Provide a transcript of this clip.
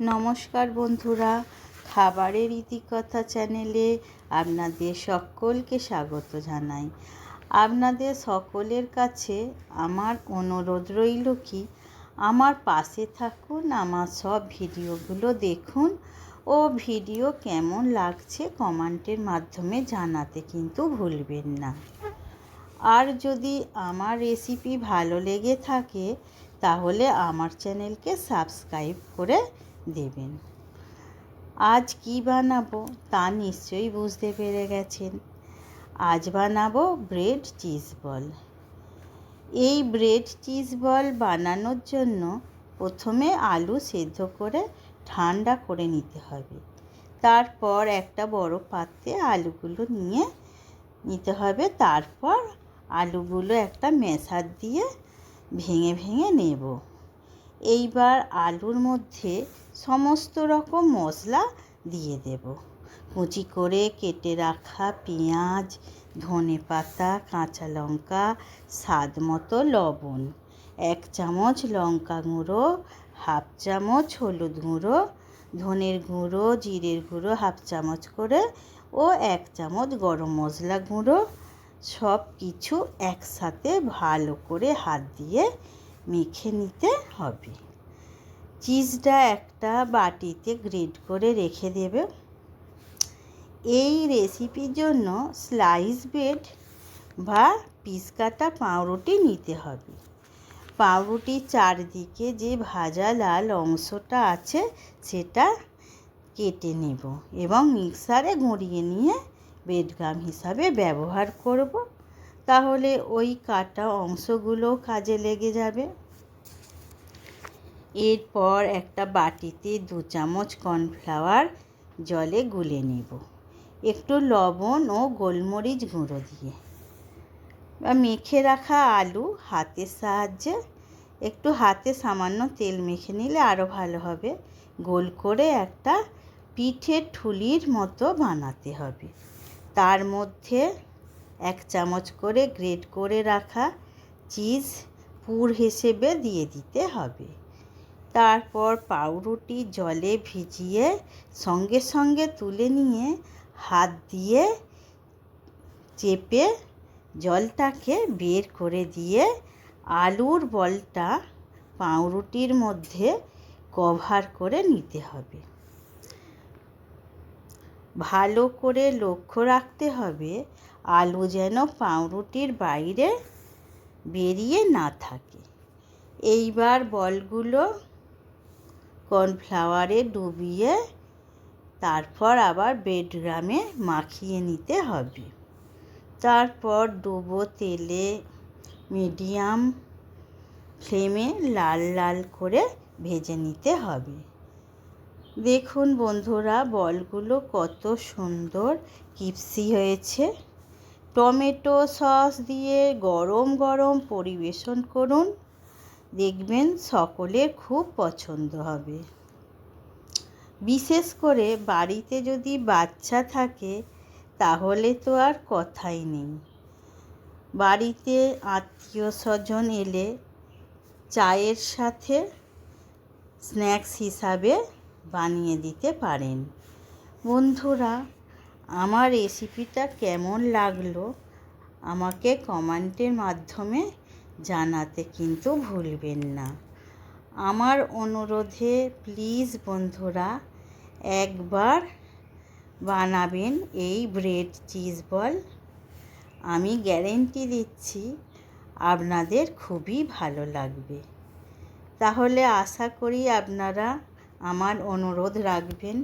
নমস্কার বন্ধুরা, খাবারের ইতিকথা চ্যানেলে আপনাদের সকলকে স্বাগত জানাই। আপনাদের সকলের কাছে আমার অনুরোধ রইল কি, আমার পাশে থাকুন, আমার সব ভিডিওগুলো দেখুন ও ভিডিও কেমন লাগছে কমেন্টের মাধ্যমে জানাতে কিন্তু ভুলবেন না। আর যদি আমার রেসিপি ভালো লেগে থাকে, তাহলে আমার চ্যানেলকে সাবস্ক্রাইব করে দেবেন। আজ কি বানাবো তা নিশ্চয়ই বুঝতে পেরে গেছেন। আজ বানাবো ব্রেড চিজ বল। এই ব্রেড চিজ বল বানানোর জন্য প্রথমে আলু সেদ্ধ করে ঠান্ডা করে নিতে হবে। তারপর একটা বড় পাত্রে আলুগুলো নিয়ে নিতে হবে। তারপর আলুগুলো একটা মেশার দিয়ে ভেঙে ভেঙে নেব। এইবার আলুর মধ্যে সমস্ত রকম মশলা দিয়ে দেব। কুচি করে কেটে রাখা পেঁয়াজ, ধনে পাতা, কাঁচা লঙ্কা, স্বাদ মতো লবণ, এক চামচ লঙ্কা গুঁড়ো, হাফ চামচ হলুদ গুঁড়ো, ধনের গুঁড়ো, জিরের গুঁড়ো হাফ চামচ করে ও এক চামচ গরম মশলা গুঁড়ো, সব কিছু একসাথে ভালো করে হাত দিয়ে মেখে নিতে হবে। চিজটা একটা বাটিতে গ্রেড করে রেখে দেবে। এই রেসিপির জন্য স্লাইস ব্রেড বা পিস কাটা পাউরুটি নিতে হবে। পাউরুটির চারদিকে যে ভাজা লাল অংশটা আছে সেটা কেটে নেব এবং মিক্সারে গুঁড়িয়ে নিয়ে বেডগাম হিসাবে ব্যবহার করব। তাহলে ওই কাটা অংশগুলো কাজে লেগে যাবে। এরপর একটা বাটিতে দু চামচ কর্নফ্লাওয়ার জলে গুলে নেব। একটু লবণ ও গোলমরিচ গুঁড়ো দিয়ে। বা মেখে রাখা আলু হাতের সাহায্যে। একটু হাতে সামান্য তেল মেখে নিলে আরও ভালো হবে। গোল করে একটা পিঠের ঠুলির মতো বানাতে হবে। তার মধ্যে এক চামচ করে গ্রেট করে রাখা চিজ পুর হিসেবে দিয়ে দিতে হবে। তারপর পাউরুটি জলে ভিজিয়ে সঙ্গে সঙ্গে তুলে নিয়ে হাত দিয়ে চেপে জলটাকে বের করে দিয়ে আলুর বলটা পাউরুটির মধ্যে কভার করে নিতে হবে। ভালো করে লক্ষ্য রাখতে হবে আলু যেন পাউরুটির বাইরে বেরিয়ে না থাকে। এইবার বলগুলো কর্নফ্লাওয়ারে ডুবিয়ে তারপর আবার বেডগ্রামে মাখিয়ে নিতে হবে। তারপর ডুবো তেলে মিডিয়াম ফ্লেমে লাল লাল করে ভেজে নিতে হবে। দেখুন বন্ধুরা, বলগুলো কত সুন্দর কিপসি হয়েছে। টমেটো সস দিয়ে গরম গরম পরিবেশন করুন। দেখবেন সকলের খুব পছন্দ হবে। বিশেষ করে বাড়িতে যদি বাচ্চা থাকে, তাহলে তো আর কথাই নেই। বাড়িতে আত্মীয় স্বজন এলে চায়ের সাথে স্ন্যাক্স হিসাবে বানিয়ে দিতে পারেন। বন্ধুরা, আমার রেসিপিটা কেমন লাগল, আমাকে কমেন্টের মাধ্যমে জানাতে কিন্তু ভুলবেন না। আমার অনুরোধে প্লিজ বন্ধুরা, একবার বানাবেন এই ব্রেড চিজ বল আমি গ্যারেন্টি দিচ্ছি আপনাদের খুবই ভালো লাগবে। তাহলে আশা করি আপনারা আমার অনুরোধ রাখবেন।